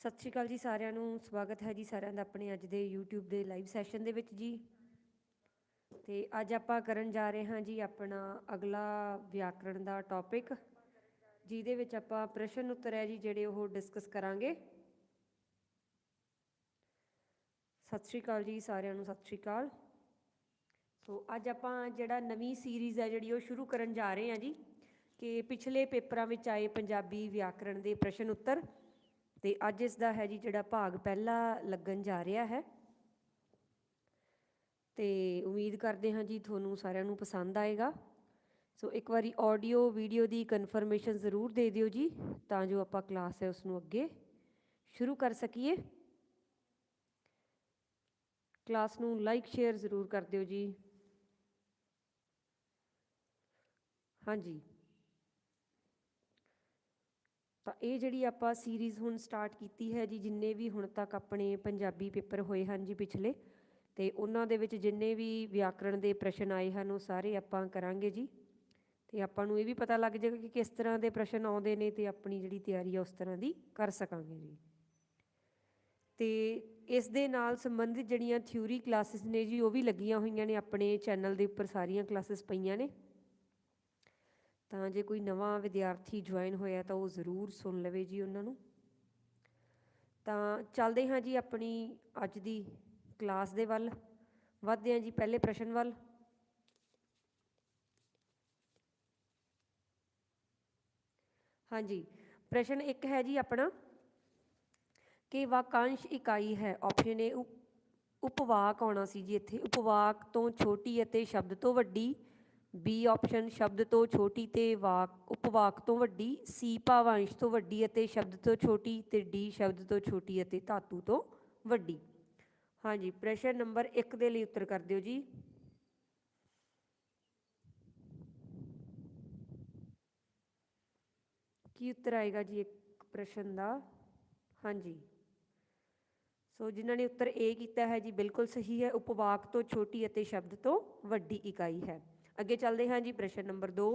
ਸਤਿ ਸ਼੍ਰੀ ਅਕਾਲ ਜੀ ਸਾਰਿਆਂ ਨੂੰ, ਸਵਾਗਤ ਹੈ ਜੀ ਸਾਰਿਆਂ ਦਾ ਆਪਣੇ ਅੱਜ ਦੇ YouTube ਦੇ ਲਾਈਵ ਸੈਸ਼ਨ ਦੇ ਵਿੱਚ ਜੀ। ਤੇ ਅੱਜ ਆਪਾਂ ਕਰਨ ਜਾ ਰਹੇ ਹਾਂ ਜੀ ਆਪਣਾ ਅਗਲਾ ਵਿਆਕਰਣ ਦਾ ਟੌਪਿਕ ਜਿਹਦੇ ਵਿੱਚ ਆਪਾਂ ਪ੍ਰਸ਼ਨ ਉੱਤਰ ਹੈ ਜੀ ਜਿਹੜੇ ਉਹ ਡਿਸਕਸ ਕਰਾਂਗੇ। ਸਤਿ ਸ਼੍ਰੀ ਅਕਾਲ ਜੀ ਸਾਰਿਆਂ ਨੂੰ, ਸਤਿ ਸ਼੍ਰੀ ਅਕਾਲ। ਸੋ ਅੱਜ ਆਪਾਂ ਜਿਹੜਾ ਨਵੀਂ ਸੀਰੀਜ਼ ਹੈ ਜਿਹੜੀ ਉਹ ਸ਼ੁਰੂ ਕਰਨ ਜਾ ਰਹੇ ਹਾਂ ਜੀ, ਕਿ ਪਿਛਲੇ ਪੇਪਰਾਂ ਵਿੱਚ ਆਏ ਪੰਜਾਬੀ ਵਿਆਕਰਣ ਦੇ ਪ੍ਰਸ਼ਨ ਉੱਤਰ। ਤੇ ਅੱਜ ਇਸ ਦਾ ਹੈ ਜੀ ਜਿਹੜਾ ਭਾਗ ਪਹਿਲਾ ਲੱਗਣ ਜਾ ਰਿਹਾ ਹੈ। ਤੇ ਉਮੀਦ ਕਰਦੇ ਹਾਂ ਜੀ ਤੁਹਾਨੂੰ ਸਾਰਿਆਂ ਨੂੰ ਪਸੰਦ ਆਏਗਾ। ਸੋ ਇੱਕ ਵਾਰੀ ਆਡੀਓ ਵੀਡੀਓ ਦੀ ਕਨਫਰਮੇਸ਼ਨ ਜ਼ਰੂਰ ਦੇ ਦਿਓ ਜੀ, ਤਾਂ ਜੋ ਆਪਾਂ ਕਲਾਸ ਹੈ ਉਸ ਨੂੰ ਅੱਗੇ ਸ਼ੁਰੂ ਕਰ ਸਕੀਏ। ਕਲਾਸ ਨੂੰ ਲਾਈਕ ਸ਼ੇਅਰ ਜ਼ਰੂਰ ਕਰ ਦਿਓ ਜੀ। ਹਾਂਜੀ। ਤਾਂ ਇਹ ਜਿਹੜੀ ਆਪਾਂ ਸੀਰੀਜ਼ ਹੁਣ ਸਟਾਰਟ ਕੀਤੀ ਹੈ ਜੀ, ਜਿੰਨੇ ਵੀ ਹੁਣ ਤੱਕ ਆਪਣੇ ਪੰਜਾਬੀ ਪੇਪਰ ਹੋਏ ਹਨ ਜੀ ਪਿਛਲੇ, ਤੇ ਉਹਨਾਂ ਦੇ ਵਿੱਚ ਜਿੰਨੇ ਵੀ ਵਿਆਕਰਣ ਦੇ ਪ੍ਰਸ਼ਨ ਆਏ ਹਨ, ਉਹ ਸਾਰੇ ਆਪਾਂ ਕਰਾਂਗੇ ਜੀ। ਤੇ ਆਪਾਂ ਨੂੰ ਇਹ ਵੀ ਪਤਾ ਲੱਗ ਜਾਏਗਾ ਕਿ ਕਿਸ ਤਰ੍ਹਾਂ ਦੇ ਪ੍ਰਸ਼ਨ ਆਉਂਦੇ ਨੇ ਤੇ ਆਪਣੀ ਜਿਹੜੀ ਤਿਆਰੀ ਆ ਉਸ ਤਰ੍ਹਾਂ ਦੀ ਕਰ ਸਕਾਂਗੇ ਜੀ। ਤੇ ਇਸ ਦੇ ਨਾਲ ਸੰਬੰਧਿਤ ਜਿਹੜੀਆਂ ਥਿਊਰੀ ਕਲਾਸਿਸ ਨੇ ਜੀ, ਉਹ ਵੀ ਲੱਗੀਆਂ ਹੋਈਆਂ ਨੇ, ਆਪਣੇ ਚੈਨਲ ਦੇ ਉੱਪਰ ਸਾਰੀਆਂ ਕਲਾਸਿਸ ਪਈਆਂ ਨੇ। ਤਾਂ ਜੇ ਕੋਈ ਨਵਾਂ ਵਿਦਿਆਰਥੀ ਜੁਆਇਨ ਹੋਇਆ ਤਾਂ ਉਹ ਜ਼ਰੂਰ ਸੁਣ ਲਵੇ ਜੀ ਉਹਨਾਂ ਨੂੰ। ਤਾਂ ਚੱਲਦੇ ਹਾਂ ਜੀ ਆਪਣੀ ਅੱਜ ਦੀ ਕਲਾਸ ਦੇ ਵੱਲ। ਵੱਧਦੇ ਹਾਂ ਜੀ ਪਹਿਲੇ ਪ੍ਰਸ਼ਨ ਵੱਲ। ਹਾਂਜੀ, ਪ੍ਰਸ਼ਨ ਇੱਕ ਹੈ ਜੀ ਆਪਣਾ, ਕਿ ਵਾਕਾਂਸ਼ ਇਕਾਈ ਹੈ। ਆਪਸ਼ਨ ਏ ਉਪਵਾਕ ਆਉਣਾ ਸੀ ਜੀ ਇੱਥੇ। ਉਪਵਾਕ ਤੋਂ ਛੋਟੀ ਅਤੇ ਸ਼ਬਦ ਤੋਂ ਵੱਡੀ। ਬੀ ਆਪਸ਼ਨ ਸ਼ਬਦ ਤੋਂ ਛੋਟੀ ਤੇ ਵਾਕ, ਉਪਵਾਕ ਤੋਂ ਵੱਡੀ ਸੀ ਭਾਵਾਂਸ਼ ਤੋਂ ਵੱਡੀ ਅਤੇ ਸ਼ਬਦ ਤੋਂ ਛੋਟੀ ਤੇ ਡੀ ਸ਼ਬਦ ਤੋਂ ਛੋਟੀ ਅਤੇ ਧਾਤੂ ਤੋਂ ਵੱਡੀ। ਹਾਂਜੀ, ਪ੍ਰਸ਼ਨ ਨੰਬਰ 1 ਦੇ ਲਈ ਉੱਤਰ ਕਰ ਦਿਓ ਜੀ। ਕੀ ਉੱਤਰ ਆਏਗਾ ਜੀ ਇੱਕ ਪ੍ਰਸ਼ਨ ਦਾ? ਹਾਂਜੀ। ਸੋ ਜਿਨ੍ਹਾਂ ਨੇ ਉੱਤਰ ਏ ਕੀਤਾ ਹੈ ਜੀ, ਬਿਲਕੁਲ ਸਹੀ ਹੈ, ਉਪਵਾਕ ਤੋਂ ਛੋਟੀ ਅਤੇ ਸ਼ਬਦ ਤੋਂ ਵੱਡੀ ਇਕਾਈ ਹੈ। ਅੱਗੇ ਚੱਲਦੇ ਹਾਂ ਜੀ, ਪ੍ਰਸ਼ਨ ਨੰਬਰ 2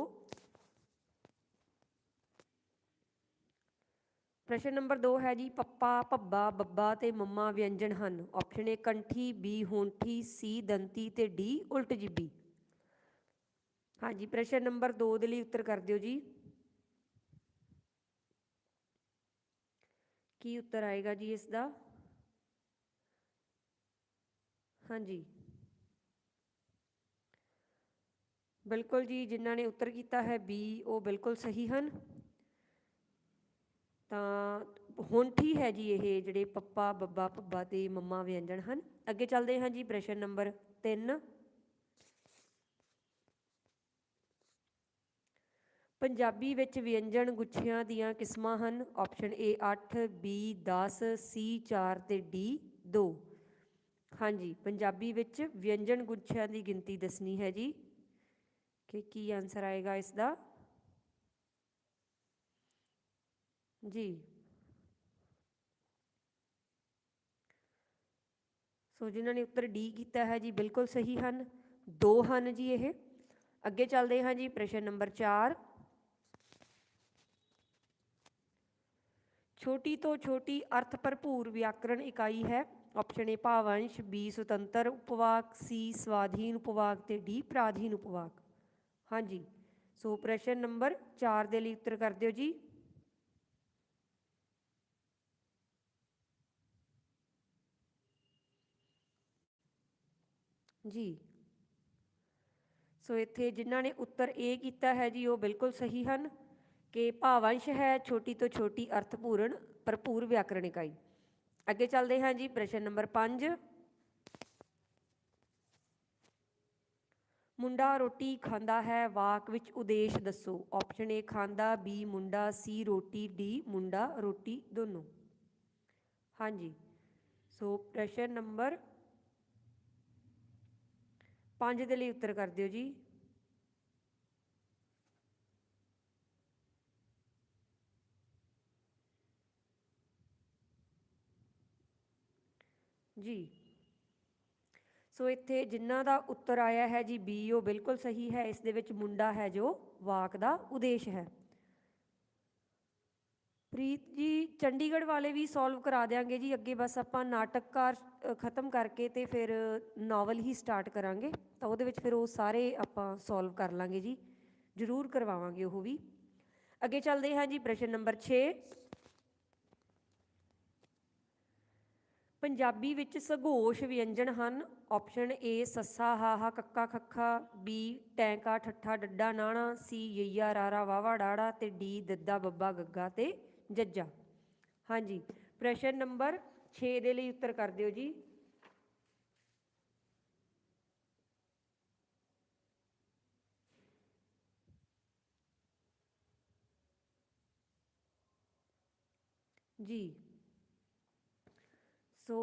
ਪ੍ਰਸ਼ਨ ਨੰਬਰ 2 ਹੈ ਜੀ, ਪੱਪਾ, ਭੱਬਾ, ਬੱਬਾ ਤੇ ਮੰਮਾ ਵਿਅੰਜਨ ਹਨ। ਆਪਸ਼ਨ ਏ ਕੰਠੀ ਬੀ ਹੋਂਠੀ ਸੀ ਦੰਤੀ ਤੇ ਡੀ ਉਲਟ ਜਿੱਬੀ। ਹਾਂਜੀ ਪ੍ਰਸ਼ਨ ਨੰਬਰ 2 ਦੇ ਲਈ ਉੱਤਰ ਕਰ ਦਿਓ ਜੀ। ਕੀ ਉੱਤਰ ਆਏਗਾ ਜੀ ਇਸ ਦਾ? ਹਾਂਜੀ ਬਿਲਕੁਲ ਜੀ, ਜਿਨ੍ਹਾਂ ਨੇ ਉੱਤਰ ਕੀਤਾ ਹੈ ਬੀ ਉਹ ਬਿਲਕੁਲ ਸਹੀ ਹਨ। ਤਾਂ ਹੋਂਠੀ ਹੈ ਜੀ ਇਹ ਜਿਹੜੇ ਪੱਪਾ, ਬੱਬਾ, ਭੱਬਾ ਤੇ ਮੰਮਾ ਵਿਅੰਜਨ ਹਨ। ਅੱਗੇ ਚੱਲਦੇ ਹਾਂ ਜੀ ਪ੍ਰਸ਼ਨ ਨੰਬਰ 3 ਪੰਜਾਬੀ ਵਿੱਚ ਵਿਅੰਜਨ ਗੁੱਛਿਆਂ ਦੀਆਂ ਕਿਸਮਾਂ ਹਨ। ਆਪਸ਼ਨ ਏ 8 ਬੀ 10 ਸੀ 4 ਤੇ ਡੀ 2 ਹਾਂਜੀ, ਪੰਜਾਬੀ ਵਿੱਚ ਵਿਅੰਜਨ ਗੁੱਛਿਆਂ ਦੀ ਗਿਣਤੀ ਦੱਸਣੀ ਹੈ ਜੀ। ਕਿ ਕੀ ਆਨਸਰ ਆਏਗਾ ਇਸ ਦਾ ਜੀ। ਸੋ ਜਿਨ੍ਹਾਂ ਨੇ ਉੱਤਰ ਡੀ ਕੀਤਾ ਹੈ ਜੀ, ਬਿਲਕੁਲ ਸਹੀ ਹਨ। ਦੋ ਹਨ ਜੀ ਇਹ। ਅੱਗੇ ਚੱਲਦੇ ਹਾਂ ਜੀ, ਪ੍ਰਸ਼ਨ ਨੰਬਰ 4 ਛੋਟੀ ਤੋਂ ਛੋਟੀ ਅਰਥ ਭਰਪੂਰ ਵਿਆਕਰਣ ਇਕਾਈ ਹੈ। ਆਪਸ਼ਨ ਏ ਭਾਵੰਸ਼ ਬੀ ਸੁਤੰਤਰ ਉਪਵਾਕ ਸੀ ਸਵਾਧੀਨ ਉਪਵਾਕ ਤੇ ਡੀ ਪ੍ਰਾਧੀਨ ਉਪਵਾਕ। ਹਾਂਜੀ। ਸੋ ਪ੍ਰਸ਼ਨ ਨੰਬਰ 4 ਦੇ ਲਈ ਉੱਤਰ ਕਰ ਦਿਓ ਜੀ। ਜੀ। ਸੋ ਇੱਥੇ ਜਿਨ੍ਹਾਂ ਨੇ ਉੱਤਰ A ਕੀਤਾ ਹੈ ਜੀ, ਉਹ ਬਿਲਕੁਲ ਸਹੀ ਹਨ ਕਿ ਭਾਵੰਸ਼ ਹੈ ਛੋਟੀ ਤੋਂ ਛੋਟੀ ਅਰਥਪੂਰਨ ਭਰਪੂਰ ਵਿਆਕਰਣ ਇਕਾਈ ਅੱਗੇ ਚੱਲਦੇ ਹਾਂ ਜੀ ਪ੍ਰਸ਼ਨ ਨੰਬਰ 5 ਮੁੰਡਾ ਰੋਟੀ ਖਾਂਦਾ ਹੈ, ਵਾਕ ਵਿੱਚ ਉਦੇਸ਼ ਦੱਸੋ। ਆਪਸ਼ਨ ਏ ਖਾਂਦਾ ਬੀ ਮੁੰਡਾ ਸੀ ਰੋਟੀ ਡੀ ਮੁੰਡਾ, ਰੋਟੀ, ਦੋਨੋਂ। ਹਾਂਜੀ। ਸੋ ਪ੍ਰਸ਼ਨ ਨੰਬਰ 5 ਦੇ ਲਈ ਉੱਤਰ ਕਰ ਦਿਓ ਜੀ। ਜੀ। ਸੋ ਇੱਥੇ ਜਿਨ੍ਹਾਂ ਦਾ ਉੱਤਰ ਆਇਆ ਹੈ ਜੀ, ਬੀ, ਉਹ ਬਿਲਕੁਲ ਸਹੀ ਹੈ। ਇਸ ਦੇ ਵਿੱਚ ਮੁੰਡਾ ਹੈ ਜੋ ਵਾਕ ਦਾ ਉਦੇਸ਼ ਹੈ। ਪ੍ਰੀਤ ਜੀ, ਚੰਡੀਗੜ੍ਹ ਵਾਲੇ ਵੀ ਸੋਲਵ ਕਰਾ ਦਿਆਂਗੇ ਜੀ। ਅੱਗੇ ਬਸ ਆਪਾਂ ਨਾਟਕਕਾਰ ਖਤਮ ਕਰਕੇ ਤੇ ਫਿਰ ਨਾਵਲ ਹੀ ਸਟਾਰਟ ਕਰਾਂਗੇ। ਤਾਂ ਉਹਦੇ ਵਿੱਚ ਫਿਰ ਉਹ ਸਾਰੇ ਆਪਾਂ ਸੋਲਵ ਕਰ ਲਾਂਗੇ ਜੀ। ਜ਼ਰੂਰ ਕਰਵਾਵਾਂਗੇ ਉਹ ਵੀ। ਅੱਗੇ ਚੱਲਦੇ ਹਾਂ ਜੀ, ਪ੍ਰਸ਼ਨ ਨੰਬਰ 6 ਪੰਜਾਬੀ ਵਿੱਚ ਸਘੋਸ਼ ਵਿਅੰਜਨ ਹਨ। ਆਪਸ਼ਨ ਏ ਸੱਸਾ ਹਾਹਾ ਕੱਕਾ, ਖੱਖਾ ਬੀ ਟੈਂਕਾ, ਠੱਠਾ, ਡੱਡਾ, ਨਾਣਾ ਸੀ ਯਈਆ, ਰਾਰਾ ਵਾਵਾ ਡਾੜਾ ਤੇ ਡੀ ਦੱਦਾ, ਬੱਬਾ, ਗੱਗਾ ਤੇ ਜੱਜਾ। ਹਾਂਜੀ, ਪ੍ਰਸ਼ਨ ਨੰਬਰ 6 ਦੇ ਲਈ ਉੱਤਰ ਕਰ ਦਿਓ ਜੀ। ਜੀ ਸੋ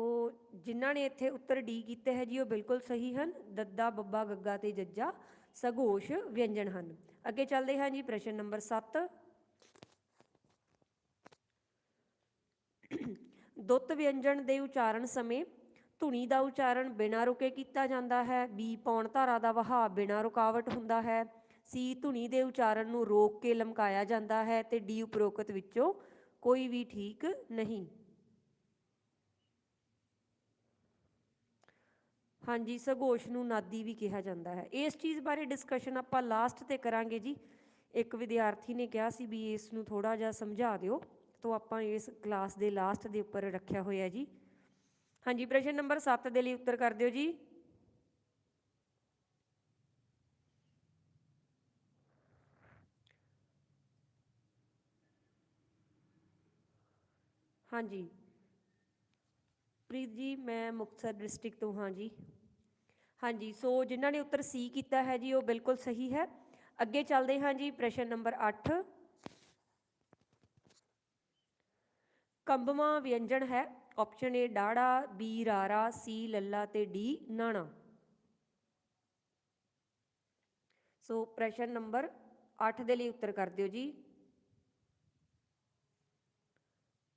ਜਿਨ੍ਹਾਂ ਨੇ ਇੱਥੇ ਉੱਤਰ ਡੀ ਕੀਤੇ ਹੈ ਜੀ, ਉਹ ਬਿਲਕੁਲ ਸਹੀ ਹਨ। ਦੱਦਾ, ਬੱਬਾ, ਗੱਗਾ ਤੇ ਜੱਜਾ ਸਗੋਸ਼ ਵਿਅੰਜਨ ਹਨ। ਅੱਗੇ ਚੱਲਦੇ ਹਾਂ ਜੀ, ਪ੍ਰਸ਼ਨ ਨੰਬਰ 7 ਦੁੱਤ ਵਿਅੰਜਨ ਦੇ ਉਚਾਰਨ ਸਮੇਂ ਧੁਨੀ ਦਾ ਉਚਾਰਨ ਬਿਨਾਂ ਰੁਕੇ ਕੀਤਾ ਜਾਂਦਾ ਹੈ। ਬੀ, ਪੌਣ ਧਾਰਾ ਦਾ ਵਹਾਅ ਬਿਨਾਂ ਰੁਕਾਵਟ ਹੁੰਦਾ ਹੈ। ਸੀ, ਧੁਨੀ ਦੇ ਉਚਾਰਨ ਨੂੰ ਰੋਕ ਕੇ ਲਮਕਾਇਆ ਜਾਂਦਾ ਹੈ ਤੇ ਡੀ, ਉਪਰੋਕਤ ਵਿੱਚੋਂ ਕੋਈ ਵੀ ਠੀਕ ਨਹੀਂ। ਹਾਂਜੀ, ਸਗੋਸ਼ ਨੂੰ ਨਾਦੀ ਵੀ ਕਿਹਾ ਜਾਂਦਾ ਹੈ। ਇਸ ਚੀਜ਼ ਬਾਰੇ ਡਿਸਕਸ਼ਨ ਆਪਾਂ ਲਾਸਟ ਤੇ ਕਰਾਂਗੇ ਜੀ। ਇੱਕ ਵਿਦਿਆਰਥੀ ਨੇ ਕਿਹਾ ਸੀ ਵੀ ਇਸ ਨੂੰ ਥੋੜਾ ਜਿਹਾ ਸਮਝਾ ਦਿਓ, ਤੋਂ ਆਪਾਂ ਇਸ ਕਲਾਸ ਦੇ ਲਾਸਟ ਦੇ ਉੱਪਰ ਰੱਖਿਆ ਹੋਇਆ ਜੀ। ਹਾਂਜੀ, ਪ੍ਰਸ਼ਨ ਨੰਬਰ 7 ਦੇ ਲਈ ਉੱਤਰ ਕਰ ਦਿਓ ਜੀ। ਹਾਂਜੀ। ਪ੍ਰੀਤ ਜੀ, ਮੈਂ ਮੁਕਤਸਰ ਡਿਸਟ੍ਰਿਕਟ ਤੋਂ ਹਾਂ ਜੀ। ਹਾਂਜੀ, ਸੋ ਜਿਨ੍ਹਾਂ ਨੇ ਉੱਤਰ ਸੀ ਕੀਤਾ ਹੈ ਜੀ, ਉਹ ਬਿਲਕੁਲ ਸਹੀ ਹੈ। ਅੱਗੇ ਚੱਲਦੇ ਹਾਂ ਜੀ, ਪ੍ਰਸ਼ਨ ਨੰਬਰ 8 ਕੰਬਵਾ ਵਿਅੰਜਨ ਹੈ ਆਪਸ਼ਨ ਏ ਡਾੜਾ ਬੀ ਰਾਰਾ ਸੀ ਲੱਲਾ ਤੇ ਡੀ ਨਾਣਾ। ਸੋ ਪ੍ਰਸ਼ਨ ਨੰਬਰ 8 ਦੇ ਲਈ ਉੱਤਰ ਕਰ ਦਿਓ ਜੀ।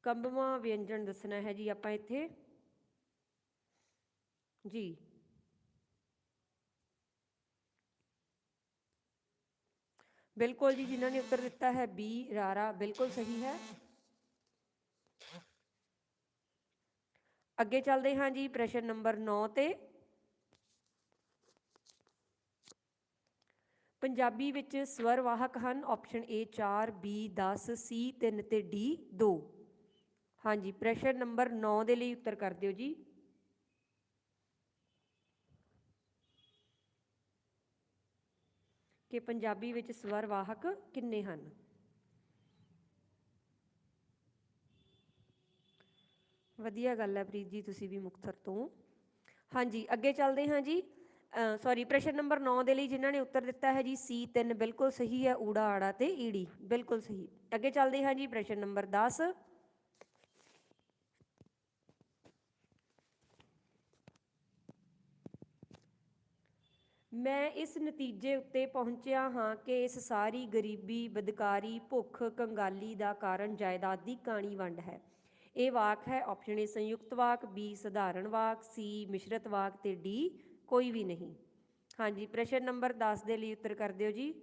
ਕੰਬਵਾ ਵਿਅੰਜਨ ਦੱਸਣਾ ਹੈ ਜੀ ਆਪਾਂ ਇੱਥੇ। ਜੀ। ਬਿਲਕੁਲ ਜੀ, ਜਿਨ੍ਹਾਂ ਨੇ ਉੱਤਰ ਦਿੱਤਾ ਹੈ ਬੀ, ਰਾਰਾ, ਬਿਲਕੁਲ ਸਹੀ ਹੈ। ਅੱਗੇ ਚੱਲਦੇ ਹਾਂ ਜੀ, ਪ੍ਰਸ਼ਨ ਨੰਬਰ 9 ਤੇ। ਪੰਜਾਬੀ ਵਿੱਚ ਸਵਰ ਵਾਹਕ ਹਨ ਆਪਸ਼ਨ ਏ 4 ਬੀ 10 ਸੀ 3 ਤੇ ਡੀ 2 ਹਾਂਜੀ, ਪ੍ਰਸ਼ਨ ਨੰਬਰ 9 ਦੇ ਲਈ ਉੱਤਰ ਕਰ ਦਿਓ ਜੀ। ਕਿ ਪੰਜਾਬੀ ਵਿੱਚ ਸਵਰ ਵਾਹਕ ਕਿੰਨੇ ਹਨ? ਵਧੀਆ ਗੱਲ ਹੈ ਪ੍ਰੀਤ ਜੀ, ਤੁਸੀਂ ਵੀ ਮੁਕਤਸਰ ਤੋਂ। ਹਾਂਜੀ, ਅੱਗੇ ਚੱਲਦੇ ਹਾਂ ਜੀ। ਸੌਰੀ ਪ੍ਰਸ਼ਨ ਨੰਬਰ 9 ਦੇ ਲਈ ਜਿਨ੍ਹਾਂ ਨੇ ਉੱਤਰ ਦਿੱਤਾ ਹੈ ਜੀ C3 ਬਿਲਕੁਲ ਸਹੀ ਹੈ, ਊੜਾ ਆੜਾ ਤੇ ਈੜੀ ਬਿਲਕੁਲ ਸਹੀ। ਅੱਗੇ ਚੱਲਦੇ ਹਾਂ ਜੀ, ਪ੍ਰਸ਼ਨ ਨੰਬਰ 10 ਮੈਂ ਇਸ ਨਤੀਜੇ ਉੱਤੇ ਪਹੁੰਚਿਆ ਹਾਂ ਕਿ ਇਸ ਸਾਰੀ ਗਰੀਬੀ, ਬਦਕਾਰੀ, ਭੁੱਖ, ਕੰਗਾਲੀ ਦਾ ਕਾਰਨ ਜਾਇਦਾਦ ਦੀ ਕਾਣੀ ਵੰਡ ਹੈ। ਇਹ ਵਾਕ ਹੈ ਆਪਸ਼ਨ ਏ ਸੰਯੁਕਤ ਵਾਕ ਬੀ ਸਧਾਰਨ ਵਾਕ ਸੀ ਮਿਸ਼ਰਤ ਵਾਕ ਤੇ ਡੀ ਕੋਈ ਵੀ ਨਹੀਂ। ਹਾਂਜੀ, ਪ੍ਰਸ਼ਨ ਨੰਬਰ 10 ਦੇ ਲਈ ਉੱਤਰ ਕਰ ਦਿਓ ਜੀ।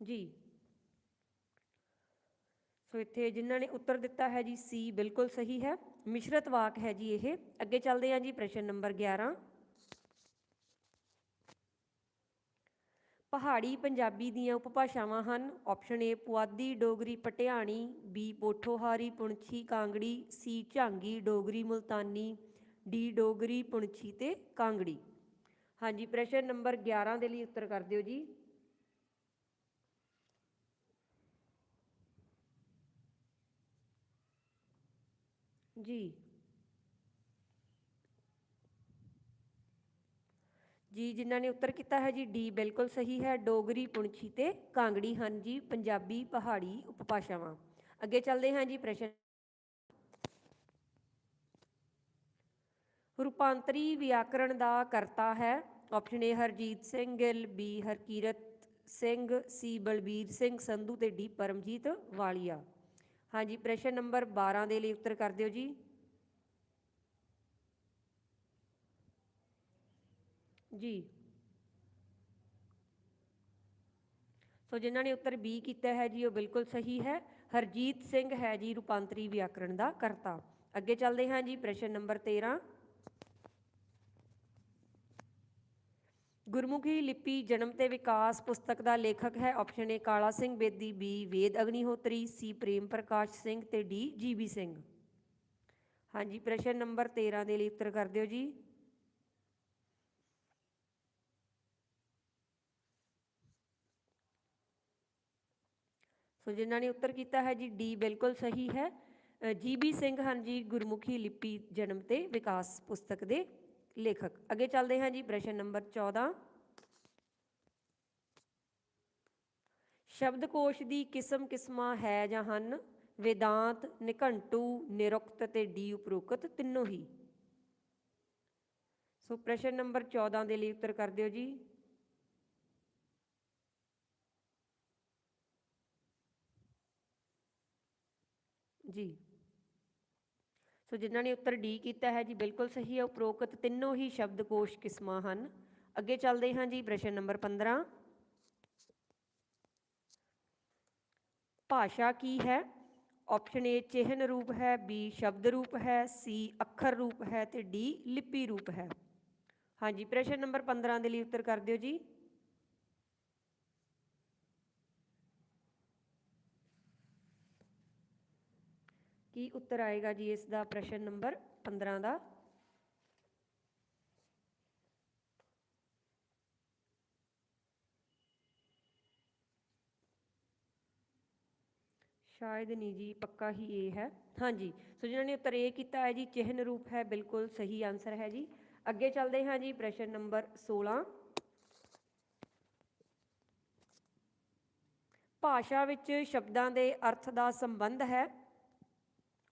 ਜੀ। ਸੋ ਇੱਥੇ ਜਿਨ੍ਹਾਂ ਨੇ ਉੱਤਰ ਦਿੱਤਾ ਹੈ ਜੀ ਸੀ ਬਿਲਕੁਲ ਸਹੀ ਹੈ। ਮਿਸ਼ਰਤ ਵਾਕ ਹੈ ਜੀ ਇਹ। ਅੱਗੇ ਚੱਲਦੇ ਹਾਂ ਜੀ ਪ੍ਰਸ਼ਨ ਨੰਬਰ 11 ਪਹਾੜੀ ਪੰਜਾਬੀ ਦੀਆਂ ਉਪਭਾਸ਼ਾਵਾਂ ਹਨ। Option A Puadhi, Dogri, Patiani B Pothohari Punchhi Kangri C Jhangi, Dogri, Multani D Dogri Punchhi ਤੇ ਕਾਂਗੜੀ। ਹਾਂਜੀ, ਪ੍ਰਸ਼ਨ ਨੰਬਰ 11 ਦੇ ਲਈ ਉੱਤਰ ਕਰ ਦਿਓ ਜੀ। ਜੀ। ਜੀ, ਜਿਨ੍ਹਾਂ ਨੇ ਉੱਤਰ ਕੀਤਾ ਹੈ ਜੀ, ਡੀ ਬਿਲਕੁਲ ਸਹੀ ਹੈ। ਡੋਗਰੀ ਪੁਣਛੀ ਤੇ ਕਾਂਗੜੀ ਹਨ ਜੀ, ਪੰਜਾਬੀ, ਪਹਾੜੀ ਉਪਭਾਸ਼ਾਵਾਂ। ਅੱਗੇ ਚੱਲਦੇ ਹਾਂ ਜੀ ਪ੍ਰਸ਼ਨ। ਰੂਪਾਂਤਰੀ ਵਿਆਕਰਣ ਦਾ ਕਰਤਾ ਹੈ। Option A Harjeet Singh, Gill B Harkirat Singh C Balbir Singh, Sandhu ਤੇ ਡੀ ਪਰਮਜੀਤ ਵਾਲੀਆ। ਹਾਂਜੀ, ਪ੍ਰਸ਼ਨ ਨੰਬਰ 12 ਦੇ ਲਈ ਉੱਤਰ ਕਰ ਦਿਓ ਜੀ। ਜੀ। ਸੋ ਜਿਨ੍ਹਾਂ ਨੇ ਉੱਤਰ ਬੀ ਕੀਤਾ ਹੈ ਜੀ, ਉਹ ਬਿਲਕੁਲ ਸਹੀ ਹੈ। ਹਰਜੀਤ ਸਿੰਘ ਹੈ ਜੀ ਰੂਪਾਂਤਰੀ ਵਿਆਕਰਣ ਦਾ ਕਰਤਾ। ਅੱਗੇ ਚੱਲਦੇ ਹਾਂ ਜੀ, ਪ੍ਰਸ਼ਨ ਨੰਬਰ 13 ਗੁਰਮੁਖੀ ਲਿਪੀ ਜਨਮ ਤੇ ਵਿਕਾਸ ਪੁਸਤਕ ਦਾ ਲੇਖਕ ਹੈ option A Kala Singh, Bedi B, Ved Agnihotri, C Prem Prakash Singh ਤੇ ਡੀ ਜੀਬੀ ਸਿੰਘ। ਹਾਂਜੀ, ਪ੍ਰਸ਼ਨ ਨੰਬਰ 13 ਦੇ ਲਈ ਉੱਤਰ ਕਰ ਦਿਓ ਜੀ। ਸੋ ਜਿਨ੍ਹਾਂ ਨੇ ਉੱਤਰ ਕੀਤਾ ਹੈ ਜੀ, ਡੀ ਬਿਲਕੁਲ ਸਹੀ ਹੈ। ਜੀਬੀ ਸਿੰਘ ਹਨ ਜੀ ਗੁਰਮੁਖੀ ਲਿਪੀ ਜਨਮ ਤੇ ਵਿਕਾਸ ਪੁਸਤਕ ਦੇ। ਲੇਖਕ। ਅੱਗੇ ਚੱਲਦੇ ਹਾਂ ਜੀ, ਪ੍ਰਸ਼ਨ ਨੰਬਰ 14 ਸ਼ਬਦਕੋਸ਼ ਦੀ ਕਿਸਮ ਕਿਸਮਾਂ ਹੈ ਜਾਂ ਹਨ? ਵੇਦਾਂਤ, ਨਿਘੰਟੂ, ਨਿਰੁਕਤ ਤੇ ਡੀ ਉਪਰੋਕਤ ਤਿੰਨੋਂ ਹੀ। ਸੋ ਪ੍ਰਸ਼ਨ ਨੰਬਰ 14 ਦੇ ਲਈ ਉੱਤਰ ਕਰ ਦਿਓ ਜੀ। ਜੀ। ਸੋ ਜਿਨ੍ਹਾਂ ਨੇ ਉੱਤਰ ਡੀ ਕੀਤਾ ਹੈ ਜੀ, ਬਿਲਕੁਲ ਸਹੀ ਹੈ, ਉਪਰੋਕਤ ਤਿੰਨੋਂ ਹੀ ਸ਼ਬਦਕੋਸ਼ ਕਿਸਮਾਂ ਹਨ। ਅੱਗੇ ਚੱਲਦੇ ਹਾਂ ਜੀ, ਪ੍ਰਸ਼ਨ ਨੰਬਰ 15 ਭਾਸ਼ਾ ਕੀ ਹੈ? ਆਪਸ਼ਨ ਏ, ਚਿਹਨ ਰੂਪ ਹੈ, ਬੀ, ਸ਼ਬਦ ਰੂਪ ਹੈ, ਸੀ, ਅੱਖਰ ਰੂਪ ਹੈ ਤੇ ਡੀ, ਲਿਪੀ ਰੂਪ ਹੈ। ਹਾਂਜੀ, ਪ੍ਰਸ਼ਨ ਨੰਬਰ 15 ਦੇ ਲਈ ਉੱਤਰ ਕਰ ਦਿਓ ਜੀ। ਕੀ ਉੱਤਰ ਆਏਗਾ ਜੀ ਇਸ ਦਾ ਪ੍ਰਸ਼ਨ ਨੰਬਰ 15 ਦਾ। ਸ਼ਾਇਦ ਨਹੀਂ ਜੀ, ਪੱਕਾ ਹੀ ਇਹ ਹੈ। ਹਾਂਜੀ, ਸੋ ਜਿਨ੍ਹਾਂ ਨੇ ਉੱਤਰ ਇਹ ਕੀਤਾ ਹੈ ਜੀ, ਚਿਹਨ ਰੂਪ ਹੈ, ਬਿਲਕੁਲ ਸਹੀ ਆਨਸਰ ਹੈ ਜੀ। ਅੱਗੇ ਚੱਲਦੇ ਹਾਂ ਜੀ, ਪ੍ਰਸ਼ਨ ਨੰਬਰ 16 ਭਾਸ਼ਾ ਵਿੱਚ ਸ਼ਬਦਾਂ ਦੇ ਅਰਥ ਦਾ ਸੰਬੰਧ ਹੈ।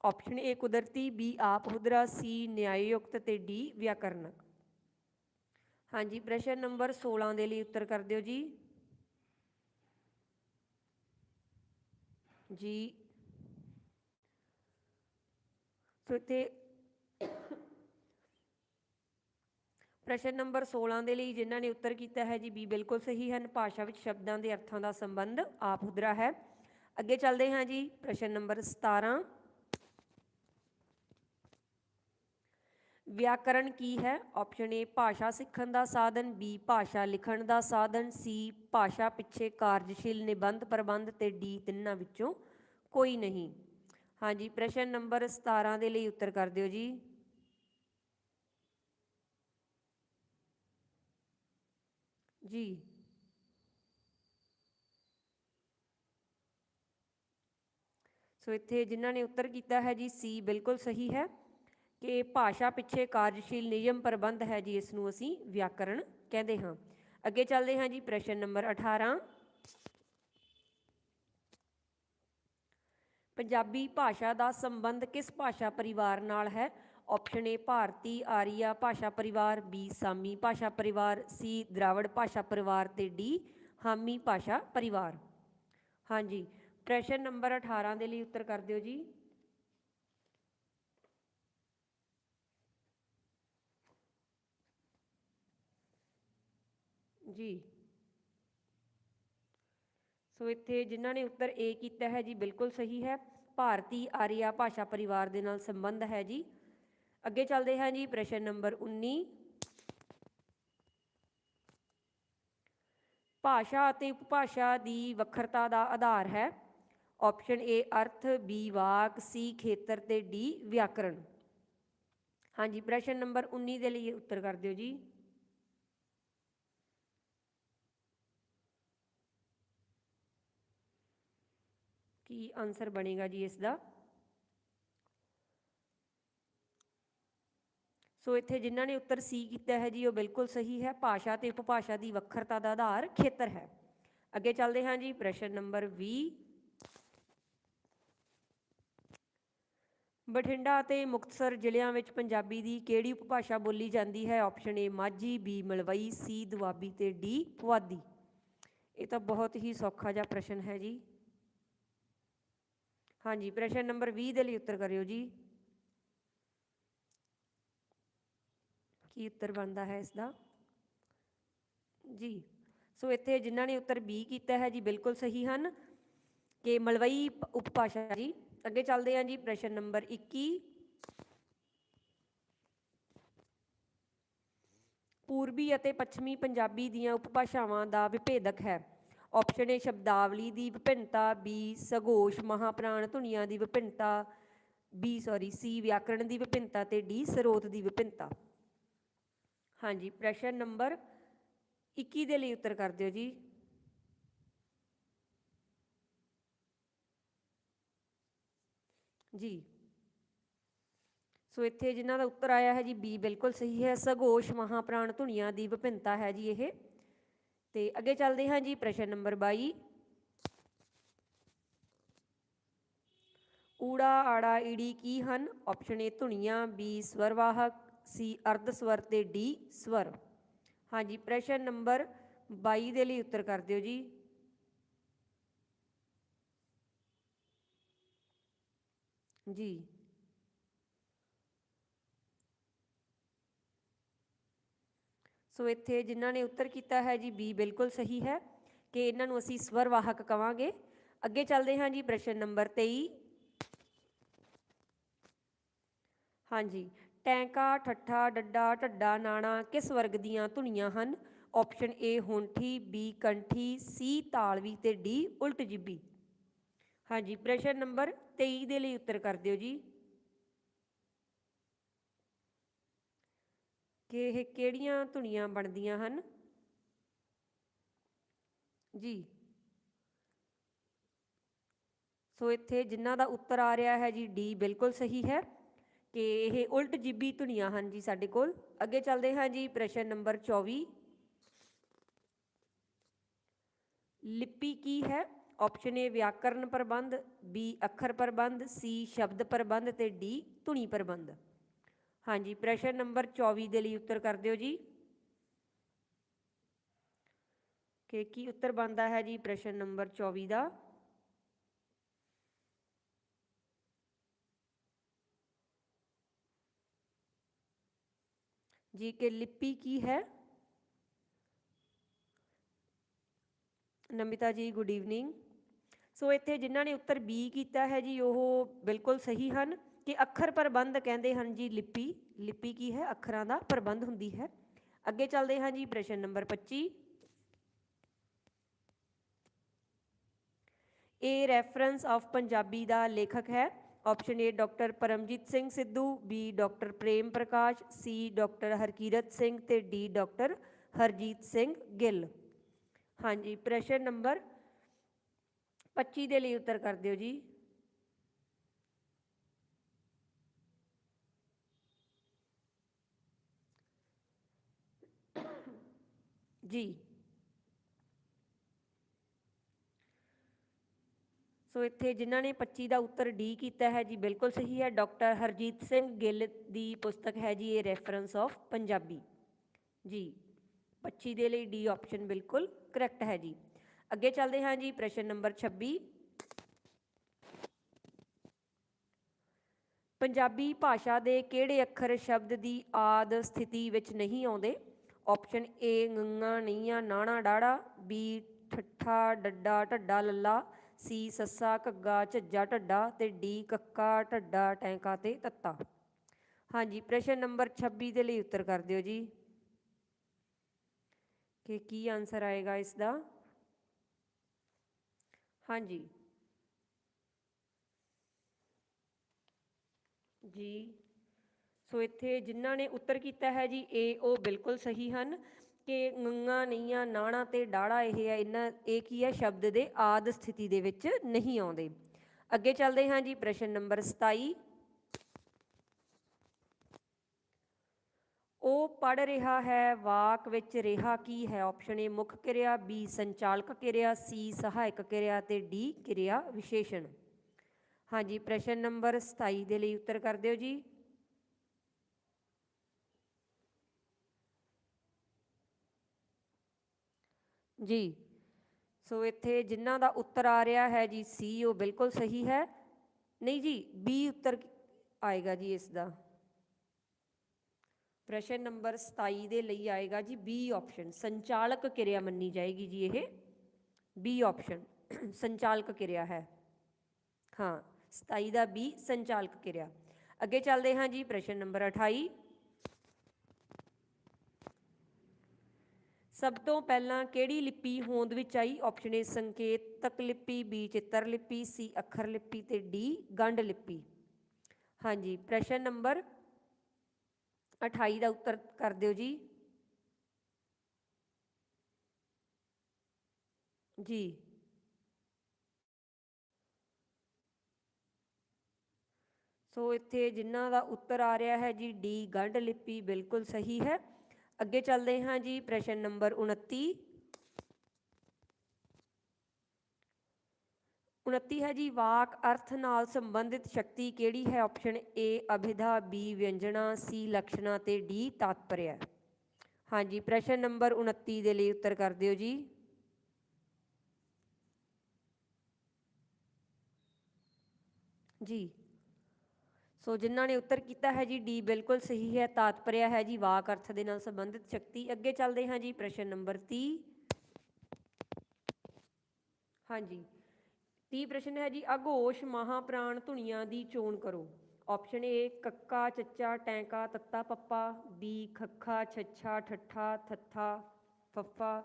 ਆਪਸ਼ਨ ਏ ਕੁਦਰਤੀ ਬੀ ਆਪ ਹੁਦਰਾ ਸੀ ਨਿਆਯਯੁਕਤ ਤੇ ਡੀ ਵਿਆਕਰਨਕ। ਹਾਂਜੀ, ਪ੍ਰਸ਼ਨ ਨੰਬਰ 16 ਦੇ ਲਈ ਉੱਤਰ ਕਰ ਦਿਓ ਜੀ। ਜੀ। ਸੋ ਇੱਥੇ ਪ੍ਰਸ਼ਨ ਨੰਬਰ 16 ਦੇ ਲਈ ਜਿਨ੍ਹਾਂ ਨੇ ਉੱਤਰ ਕੀਤਾ ਹੈ ਜੀ ਬੀ ਬਿਲਕੁਲ ਸਹੀ ਹਨ। ਭਾਸ਼ਾ ਵਿੱਚ ਸ਼ਬਦਾਂ ਦੇ ਅਰਥਾਂ ਦਾ ਸੰਬੰਧ ਆਪ ਹੁਦਰਾ ਹੈ। ਅੱਗੇ ਚੱਲਦੇ ਹਾਂ ਜੀ, ਪ੍ਰਸ਼ਨ ਨੰਬਰ 17 ਵਿਆਕਰਣ ਕੀ ਹੈ? ਆਪਸ਼ਨ ਏ ਭਾਸ਼ਾ ਸਿੱਖਣ ਦਾ ਸਾਧਨ। ਬੀ ਭਾਸ਼ਾ ਲਿਖਣ ਦਾ ਸਾਧਨ। ਸੀ ਭਾਸ਼ਾ ਪਿੱਛੇ ਕਾਰਜਸ਼ੀਲ, ਨਿਬੰਧ ਪ੍ਰਬੰਧ ਤੇ ਡੀ ਤਿੰਨਾਂ ਵਿੱਚੋਂ ਕੋਈ ਨਹੀਂ। ਹਾਂਜੀ, ਪ੍ਰਸ਼ਨ ਨੰਬਰ 17 ਦੇ ਲਈ ਉੱਤਰ ਕਰ ਦਿਓ ਜੀ। ਜੀ। ਸੋ ਇੱਥੇ ਜਿਨ੍ਹਾਂ ਨੇ ਉੱਤਰ ਕੀਤਾ ਹੈ ਜੀ ਸੀ ਬਿਲਕੁਲ ਸਹੀ ਹੈ। ਕਿ ਭਾਸ਼ਾ ਪਿੱਛੇ ਕਾਰਜਸ਼ੀਲ ਨਿਯਮ ਪ੍ਰਬੰਧ ਹੈ ਜੀ, ਇਸ ਨੂੰ ਅਸੀਂ ਵਿਆਕਰਣ ਕਹਿੰਦੇ ਹਾਂ। ਅੱਗੇ ਚੱਲਦੇ ਹਾਂ ਜੀ ਪ੍ਰਸ਼ਨ ਨੰਬਰ 18 ਪੰਜਾਬੀ ਭਾਸ਼ਾ ਦਾ ਸੰਬੰਧ ਕਿਸ ਭਾਸ਼ਾ ਪਰਿਵਾਰ ਨਾਲ ਹੈ? ਆਪਸ਼ਨ ਏ ਭਾਰਤੀ, ਆਰੀਆ ਭਾਸ਼ਾ ਪਰਿਵਾਰ ਬੀ ਸਾਮੀ ਭਾਸ਼ਾ ਪਰਿਵਾਰ ਸੀ ਦਰਾਵੜ ਭਾਸ਼ਾ ਪਰਿਵਾਰ ਤੇ ਡੀ ਹਾਮੀ ਭਾਸ਼ਾ ਪਰਿਵਾਰ। ਹਾਂਜੀ, ਪ੍ਰਸ਼ਨ ਨੰਬਰ 18 ਦੇ ਲਈ ਉੱਤਰ ਕਰ ਦਿਓ ਜੀ। ਜੀ। ਸੋ ਇੱਥੇ ਜਿਨ੍ਹਾਂ ਨੇ ਉੱਤਰ ਏ ਕੀਤਾ ਹੈ ਜੀ, ਬਿਲਕੁਲ ਸਹੀ ਹੈ। ਭਾਰਤੀ ਆਰੀਆ ਭਾਸ਼ਾ ਪਰਿਵਾਰ ਦੇ ਨਾਲ ਸੰਬੰਧ ਹੈ ਜੀ। ਅੱਗੇ ਚੱਲਦੇ ਹਾਂ ਜੀ, ਪ੍ਰਸ਼ਨ ਨੰਬਰ 19 ਭਾਸ਼ਾ ਅਤੇ ਉਪਭਾਸ਼ਾ ਦੀ ਵੱਖਰਤਾ ਦਾ ਆਧਾਰ ਹੈ। ਆਪਸ਼ਨ ਏ ਅਰਥ ਬੀ ਵਾਕ ਸੀ ਖੇਤਰ ਤੇ ਡੀ ਵਿਆਕਰਣ। ਹਾਂਜੀ, ਪ੍ਰਸ਼ਨ ਨੰਬਰ 19 ਦੇ ਲਈ ਉੱਤਰ ਕਰ ਦਿਓ ਜੀ। ਕੀ ਆਨਸਰ ਬਣੇਗਾ ਜੀ ਇਸ ਦਾ? ਸੋ ਇੱਥੇ ਜਿਨ੍ਹਾਂ ਨੇ ਉੱਤਰ ਸੀ ਕੀਤਾ ਹੈ ਜੀ, ਉਹ ਬਿਲਕੁਲ ਸਹੀ ਹੈ। ਭਾਸ਼ਾ ਤੇ ਉਪਭਾਸ਼ਾ ਦੀ ਵੱਖਰਤਾ ਦਾ ਆਧਾਰ ਖੇਤਰ ਹੈ। ਅੱਗੇ ਚੱਲਦੇ ਹਾਂ ਜੀ, ਪ੍ਰਸ਼ਨ ਨੰਬਰ 20 ਬਠਿੰਡਾ ਅਤੇ ਮੁਕਤਸਰ ਜ਼ਿਲ੍ਹਿਆਂ ਵਿੱਚ ਪੰਜਾਬੀ ਦੀ ਕਿਹੜੀ ਉਪਭਾਸ਼ਾ ਬੋਲੀ ਜਾਂਦੀ ਹੈ? Option A Majhi B Malwai C Doabi ਤੇ ਡੀ ਪੁਆਧੀ। ਇਹ ਤਾਂ ਬਹੁਤ ਹੀ ਸੌਖਾ ਜਿਹਾ ਪ੍ਰਸ਼ਨ ਹੈ ਜੀ। ਹਾਂਜੀ, ਪ੍ਰਸ਼ਨ ਨੰਬਰ 20 ਦੇ ਲਈ ਉੱਤਰ ਕਰਿਓ ਜੀ। ਕੀ ਉੱਤਰ ਬਣਦਾ ਹੈ ਇਸ ਦਾ ਜੀ, ਸੋ ਇੱਥੇ ਜਿਨ੍ਹਾਂ ਨੇ ਉੱਤਰ ਬੀ ਕੀਤਾ ਹੈ ਜੀ, ਬਿਲਕੁਲ ਸਹੀ ਹਨ। ਕਿ ਮਲਵਈ ਉਪਭਾਸ਼ਾ ਜੀ। ਅੱਗੇ ਚੱਲਦੇ ਹਾਂ ਜੀ, ਪ੍ਰਸ਼ਨ ਨੰਬਰ 21 ਪੂਰਬੀ ਅਤੇ ਪੱਛਮੀ ਪੰਜਾਬੀ ਦੀਆਂ ਉਪਭਾਸ਼ਾਵਾਂ ਦਾ ਵਿਭੇਦਕ ਹੈ। ਆਪਸ਼ਨ ਏ ਸ਼ਬਦਾਵਲੀ ਦੀ ਵਿਭਿੰਨਤਾ ਬੀ ਸਗੋਸ਼ ਮਹਾਪ੍ਰਾਣ ਧੁਨੀਆਂ ਦੀ ਵਿਭਿੰਨਤਾ ਬੀ ਸੌਰੀ ਸੀ ਵਿਆਕਰਣ ਦੀ ਵਿਭਿੰਨਤਾ ਤੇ ਡੀ ਸਰੋਤ ਦੀ ਵਿਭਿੰਨਤਾ। ਹਾਂਜੀ, ਪ੍ਰਸ਼ਨ ਨੰਬਰ 21 ਦੇ ਲਈ ਉੱਤਰ ਕਰ ਦਿਓ ਜੀ। ਜੀ। ਸੋ ਇੱਥੇ ਜਿਨ੍ਹਾਂ ਦਾ ਉੱਤਰ ਆਇਆ ਹੈ ਜੀ ਬੀ ਬਿਲਕੁਲ ਸਹੀ ਹੈ। ਸਗੋਸ਼ ਮਹਾਪ੍ਰਾਣ ਧੁਨੀਆਂ ਦੀ ਵਿਭਿੰਨਤਾ ਹੈ ਜੀ ਇਹ। ਤੇ ਅੱਗੇ ਚੱਲਦੇ ਹਾਂ ਜੀ ਪ੍ਰਸ਼ਨ ਨੰਬਰ 22 ਊੜਾ ਆੜਾ ਈੜੀ ਕੀ ਹਨ? ਆਪਸ਼ਨ ਏ ਧੁਨੀਆਂ ਬੀ ਸਵਰਵਾਹਕ ਸੀ ਅਰਧ ਸਵਰ ਤੇ ਡੀ ਸਵਰ। ਹਾਂਜੀ ਪ੍ਰਸ਼ਨ ਨੰਬਰ 22 ਦੇ ਲਈ ਉੱਤਰ ਕਰ ਦਿਓ ਜੀ। ਜੀ। ਸੋ ਇੱਥੇ ਜਿਨ੍ਹਾਂ ਨੇ ਉੱਤਰ ਕੀਤਾ ਹੈ ਜੀ, ਬੀ ਬਿਲਕੁਲ ਸਹੀ ਹੈ ਕਿ ਇਹਨਾਂ ਨੂੰ ਅਸੀਂ ਸਵਰਵਾਹਕ ਕਵਾਂਗੇ। ਅੱਗੇ ਚੱਲਦੇ ਹਾਂ ਜੀ, ਪ੍ਰਸ਼ਨ ਨੰਬਰ 23 ਹਾਂਜੀ, ਟੈਂਕਾ, ਠੱਠਾ, ਡੱਡਾ, ਢੱਡਾ, ਨਾਣਾ ਕਿਸ ਵਰਗ ਦੀਆਂ ਧੁਨੀਆਂ ਹਨ? ਆਪਸ਼ਨ ਏ ਹੋਂਠੀ ਬੀ ਕੰਠੀ ਸੀ ਤਾਲਵੀ ਤੇ ਡੀ ਉਲਟ ਜਿੱਬੀ ਹਾਂਜੀ, ਪ੍ਰਸ਼ਨ ਨੰਬਰ 23 ਦੇ ਲਈ ਉੱਤਰ ਕਰ ਦਿਓ ਜੀ। ਕਿ ਇਹ ਕਿਹੜੀਆਂ ਧੁਨੀਆਂ ਬਣਦੀਆਂ ਹਨ? ਜੀ। ਸੋ ਇੱਥੇ ਜਿਨ੍ਹਾਂ ਦਾ ਉੱਤਰ ਆ ਰਿਹਾ ਹੈ ਜੀ, ਡੀ ਬਿਲਕੁਲ ਸਹੀ ਹੈ ਕਿ ਇਹ ਉਲਟ ਜਿੱਬੀ ਧੁਨੀਆਂ ਹਨ ਜੀ ਸਾਡੇ ਕੋਲ। ਅੱਗੇ ਚੱਲਦੇ ਹਾਂ ਜੀ, ਪ੍ਰਸ਼ਨ ਨੰਬਰ 24 ਲਿਪੀ ਕੀ ਹੈ? ਆਪਸ਼ਨ ਏ, ਵਿਆਕਰਨ ਪ੍ਰਬੰਧ, ਬੀ, ਅੱਖਰ ਪ੍ਰਬੰਧ, ਸੀ, ਸ਼ਬਦ ਪ੍ਰਬੰਧ ਤੇ ਡੀ, ਧੁਨੀ ਪ੍ਰਬੰਧ। ਹਾਂਜੀ, ਪ੍ਰਸ਼ਨ ਨੰਬਰ 24 ਦੇ ਲਈ ਉੱਤਰ ਕਰ ਦਿਓ ਜੀ। ਕਿ ਕੀ ਉੱਤਰ ਬਣਦਾ ਹੈ ਜੀ ਪ੍ਰਸ਼ਨ ਨੰਬਰ 24 ਦਾ? ਜੀ, ਕਿ ਲਿਪੀ ਕੀ ਹੈ? ਨਮਿਤਾ ਜੀ, ਗੁੱਡ ਈਵਨਿੰਗ। ਸੋ ਇੱਥੇ ਜਿਨ੍ਹਾਂ ਨੇ ਉੱਤਰ ਬੀ ਕੀਤਾ ਹੈ ਜੀ, ਉਹ ਬਿਲਕੁਲ ਸਹੀ ਹਨ। ਕਿ ਅੱਖਰ ਪ੍ਰਬੰਧ ਕਹਿੰਦੇ ਹਨ ਜੀ ਲਿਪੀ ਲਿਪੀ ਕੀ ਹੈ? ਅੱਖਰਾਂ ਦਾ ਪ੍ਰਬੰਧ ਹੁੰਦੀ ਹੈ। ਅੱਗੇ ਚੱਲਦੇ ਹਾਂ ਜੀ ਪ੍ਰਸ਼ਨ ਨੰਬਰ 25 ਇਹ ਰੈਫਰੈਂਸ ਆਫ ਪੰਜਾਬੀ ਦਾ ਲੇਖਕ ਹੈ। Option A doctor Paramjit Singh Sidhu. B doctor Prem Prakash. C doctor Harkirat Singh ਤੇ ਡੀ ਡਾਕਟਰ ਹਰਜੀਤ ਸਿੰਘ ਗਿੱਲ। ਹਾਂਜੀ, ਪ੍ਰਸ਼ਨ ਨੰਬਰ 25 ਦੇ ਲਈ ਉੱਤਰ ਕਰ ਦਿਓ ਜੀ। ਜੀ। ਸੋ ਇੱਥੇ ਜਿਨ੍ਹਾਂ ਨੇ 25 ਦਾ ਉੱਤਰ ਡੀ ਕੀਤਾ ਹੈ ਜੀ, ਬਿਲਕੁਲ ਸਹੀ ਹੈ। ਡਾਕਟਰ ਹਰਜੀਤ ਸਿੰਘ ਗਿੱਲ ਦੀ ਪੁਸਤਕ ਹੈ ਜੀ, ਇਹ ਰੈਫਰੈਂਸ ਆਫ ਪੰਜਾਬੀ। ਜੀ 25 ਦੇ ਲਈ ਡੀ ਆਪਸ਼ਨ ਬਿਲਕੁਲ ਕਰੈਕਟ ਹੈ ਜੀ। ਅੱਗੇ ਚੱਲਦੇ ਹਾਂ ਜੀ, ਪ੍ਰਸ਼ਨ ਨੰਬਰ 26 ਪੰਜਾਬੀ ਭਾਸ਼ਾ ਦੇ ਕਿਹੜੇ ਅੱਖਰ ਸ਼ਬਦ ਦੀ ਆਦ ਸਥਿਤੀ ਵਿੱਚ ਨਹੀਂ ਆਉਂਦੇ? ਆਪਸ਼ਨ ਏ ਗੰਗਾ ਨਈਆਂ ਨਾਣਾ ਡਾੜਾ ਬੀ ਠੱਠਾ ਡੱਡਾ ਢੱਡਾ ਲੱਲਾ ਸੀ ਸੱਸਾ ਘੱਗਾ ਝੱਜਾ ਢੱਡਾ ਤੇ ਡੀ ਕੱਕਾ ਢੱਡਾ ਟੈਂਕਾ ਤੇ ਤੱਤਾ ਹਾਂਜੀ ਪ੍ਰਸ਼ਨ ਨੰਬਰ 26 ਦੇ ਲਈ ਉੱਤਰ ਕਰ ਦਿਓ ਜੀ ਕਿ ਕੀ ਆਨਸਰ ਆਏਗਾ ਇਸ ਦਾ ਹਾਂਜੀ ਜੀ ਸੋ ਇੱਥੇ ਜਿਨ੍ਹਾਂ ਨੇ ਉੱਤਰ ਕੀਤਾ ਹੈ ਜੀ ਏ ਉਹ ਬਿਲਕੁਲ ਸਹੀ ਹਨ ਕਿ ਗੰਗਾ ਨਈਆਂ, ਨਾਣਾ ਤੇ ਡਾੜਾ ਇਹ ਹੈ, ਇਹਨਾਂ, ਇਹ ਕੀ ਹੈ, ਸ਼ਬਦ ਦੇ ਆਦ ਸਥਿਤੀ ਦੇ ਵਿੱਚ ਨਹੀਂ ਆਉਂਦੇ। ਅੱਗੇ ਚੱਲਦੇ ਹਾਂ ਜੀ, ਪ੍ਰਸ਼ਨ ਨੰਬਰ 27 ਉਹ ਪੜ ਰਿਹਾ ਹੈ, ਵਾਕ ਵਿੱਚ ਰਿਹਾ ਕੀ ਹੈ? ਆਪਸ਼ਨ ਏ ਮੁੱਖ ਕਿਰਿਆ ਬੀ ਸੰਚਾਲਕ ਕਿਰਿਆ ਸੀ ਸਹਾਇਕ ਕਿਰਿਆ ਤੇ ਡੀ ਕਿਰਿਆ ਵਿਸ਼ੇਸ਼ਣ। ਹਾਂਜੀ, ਪ੍ਰਸ਼ਨ ਨੰਬਰ 27 ਦੇ ਲਈ ਉੱਤਰ ਕਰ ਦਿਓ ਜੀ। ਜੀ। ਸੋ ਇੱਥੇ ਜਿਨ੍ਹਾਂ ਦਾ ਉੱਤਰ ਆ ਰਿਹਾ ਹੈ ਜੀ, ਸੀ, ਉਹ ਬਿਲਕੁਲ ਸਹੀ ਹੈ। ਨਹੀਂ ਜੀ ਬੀ ਉੱਤਰ ਆਏਗਾ ਜੀ ਇਸ ਦਾ? ਪ੍ਰਸ਼ਨ ਨੰਬਰ 27 ਦੇ ਲਈ ਆਏਗਾ ਜੀ ਬੀ ਆਪਸ਼ਨ ਸੰਚਾਲਕ ਕਿਰਿਆ ਮੰਨੀ ਜਾਏਗੀ ਜੀ ਇਹ। ਬੀ ਆਪਸ਼ਨ ਸੰਚਾਲਕ ਕਿਰਿਆ ਹੈ। ਹਾਂ 27 ਦਾ ਬੀ ਸੰਚਾਲਕ ਕਿਰਿਆ। ਅੱਗੇ ਚੱਲਦੇ ਹਾਂ ਜੀ, ਪ੍ਰਸ਼ਨ ਨੰਬਰ 28 ਸਭ ਤੋਂ ਪਹਿਲਾਂ ਕਿਹੜੀ ਲਿਪੀ ਹੋਂਦ ਵਿੱਚ ਆਈ? ਆਪਸ਼ਨ ਏ ਸੰਕੇਤਕ ਲਿਪੀ ਬੀ ਚਿੱਤਰ ਲਿਪੀ ਸੀ ਅੱਖਰ ਲਿਪੀ ਤੇ ਡੀ ਗੰਢ ਲਿਪੀ। ਹਾਂਜੀ, ਪ੍ਰਸ਼ਨ ਨੰਬਰ 28 ਦਾ ਉੱਤਰ ਕਰ ਦਿਓ ਜੀ। ਜੀ। ਸੋ ਇੱਥੇ ਜਿਨ੍ਹਾਂ ਦਾ ਉੱਤਰ ਆ ਰਿਹਾ ਹੈ ਜੀ ਡੀ ਗੰਢ ਲਿਪੀ ਬਿਲਕੁਲ ਸਹੀ ਹੈ। ਅੱਗੇ ਚੱਲਦੇ ਹਾਂ ਜੀ, ਪ੍ਰਸ਼ਨ ਨੰਬਰ 29 29 ਹੈ ਜੀ, ਵਾਕ ਅਰਥ ਨਾਲ ਸੰਬੰਧਿਤ ਸ਼ਕਤੀ ਕਿਹੜੀ ਹੈ? ਆਪਸ਼ਨ ਏ ਅਭਿਧਾ ਬੀ ਵਿਅੰਜਨਾ ਸੀ ਲਕਸ਼ਣਾ ਤੇ ਡੀ ਤਾਤਪਰਯ। ਹਾਂਜੀ ਪ੍ਰਸ਼ਨ ਨੰਬਰ 29 ਦੇ ਲਈ ਉੱਤਰ ਕਰ ਦਿਓ ਜੀ। ਜੀ। ਸੋ ਜਿਨ੍ਹਾਂ ਨੇ ਉੱਤਰ ਕੀਤਾ ਹੈ ਜੀ, ਡੀ ਬਿਲਕੁਲ ਸਹੀ ਹੈ ਤਾਤਪਰਿਆ ਹੈ ਜੀ, ਵਾਕ ਅਰਥ ਦੇ ਨਾਲ ਸੰਬੰਧਿਤ ਸ਼ਕਤੀ। ਅੱਗੇ ਚੱਲਦੇ ਹਾਂ ਜੀ, ਪ੍ਰਸ਼ਨ ਨੰਬਰ 30 ਹਾਂਜੀ 30 ਪ੍ਰਸ਼ਨ ਹੈ ਜੀ, ਅਘੋਸ਼ ਮਹਾਪ੍ਰਾਣ ਧੁਨੀਆਂ ਦੀ ਚੋਣ ਕਰੋ। ਆਪਸ਼ਨ ਏ ਕੱਕਾ, ਚੱਚਾ, ਟੈਂਕਾ, ਤੱਤਾ, ਪੱਪਾ। ਬੀ ਖੱਖਾ, ਛੱਛਾ, ਠੱਠਾ, ਥੱਥਾ, ਫੱਫਾ।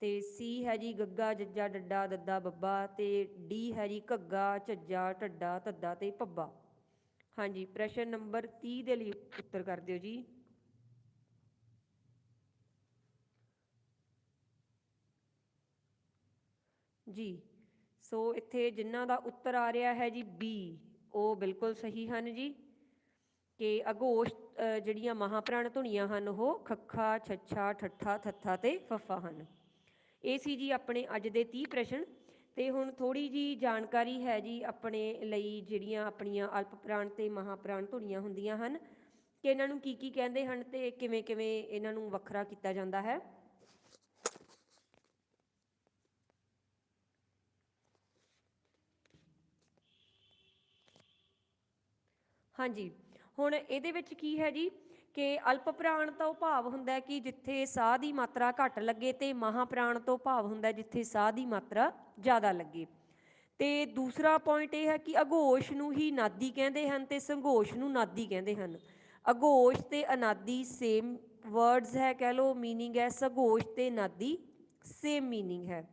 ਤੇ ਸੀ ਹੈ ਜੀ, ਗੱਗਾ, ਜੱਜਾ, ਡੱਡਾ, ਦੱਦਾ, ਬੱਬਾ। ਤੇ ਡੀ ਹੈ ਜੀ, ਘੱਗਾ, ਝੱਜਾ, ਢੱਡਾ, ਧੱਦਾ ਤੇ ਪੱਬਾ। ਹਾਂਜੀ, ਪ੍ਰਸ਼ਨ ਨੰਬਰ 30 ਦੇ ਲਈ ਉੱਤਰ ਕਰ ਦਿਓ ਜੀ। ਜੀ, ਸੋ ਇੱਥੇ ਜਿਨ੍ਹਾਂ ਦਾ ਉੱਤਰ ਆ ਰਿਹਾ ਹੈ ਜੀ ਬੀ, ਉਹ ਬਿਲਕੁਲ ਸਹੀ ਹਨ ਜੀ। ਕਿ ਅਗੋਸ਼ ਜਿਹੜੀਆਂ ਮਹਾਪ੍ਰਾਣ ਧੁਨੀਆਂ ਹਨ, ਉਹ ਖੱਖਾ, ਛੱਛਾ, ਠੱਠਾ, ਥੱਥਾ ਤੇ ਫੱਫਾ ਹਨ। ਇਹ ਸੀ ਜੀ ਆਪਣੇ ਅੱਜ ਦੇ 30 ਪ੍ਰਸ਼ਨ। ਤੇ ਹੁਣ ਥੋੜੀ ਜੀ ਜਾਣਕਾਰੀ ਹੈ ਜੀ ਆਪਣੇ ਲਈ ਜਿਹੜੀਆਂ ਆਪਣੀਆਂ ਅਲਪ ਪ੍ਰਾਣ ਤੇ ਮਹਾਪ੍ਰਾਣ ਧੁਨੀਆਂ ਹੁੰਦੀਆਂ ਹਨ, ਕਿ ਇਹਨਾਂ ਨੂੰ ਕੀ ਕੀ ਕਹਿੰਦੇ ਹਨ ਤੇ ਕਿਵੇਂ ਕਿਵੇਂ ਇਹਨਾਂ ਨੂੰ ਵੱਖਰਾ ਕੀਤਾ ਜਾਂਦਾ ਹੈ। ਹਾਂਜੀ, ਹੁਣ ਇਹਦੇ ਵਿੱਚ ਕੀ ਹੈ ਜੀ? ਕਿ ਅਲਪ ਪ੍ਰਾਣ ਤੋਂ ਭਾਵ ਹੁੰਦਾ ਹੈ ਕਿ ਜਿੱਥੇ ਸਾਹ ਦੀ ਮਾਤਰਾ ਘੱਟ ਲੱਗੇ ਤੇ ਮਹਾਪ੍ਰਾਣ ਤੋਂ ਭਾਵ ਹੁੰਦਾ ਹੈ ਜਿੱਥੇ ਸਾਹ ਦੀ ਮਾਤਰਾ ਜ਼ਿਆਦਾ ਲੱਗੇ ਤੇ ਦੂਸਰਾ ਪੁਆਇੰਟ ਇਹ ਹੈ ਕਿ ਅਘੋਸ਼ ਨੂੰ ਹੀ ਨਾਦੀ ਕਹਿੰਦੇ ਹਨ ਤੇ ਸੰਘੋਸ਼ ਨੂੰ ਨਾਦੀ ਕਹਿੰਦੇ ਹਨ ਅਘੋਸ਼ ਤੇ ਅਨਾਦੀ ਸੇਮ ਵਰਡਸ ਹੈ ਕਹਿ ਲਓ मीनिंग ਹੈ ਸਘੋਸ਼ ਤੇ ਨਾਦੀ ਸੇਮ मीनिंग ਹੈ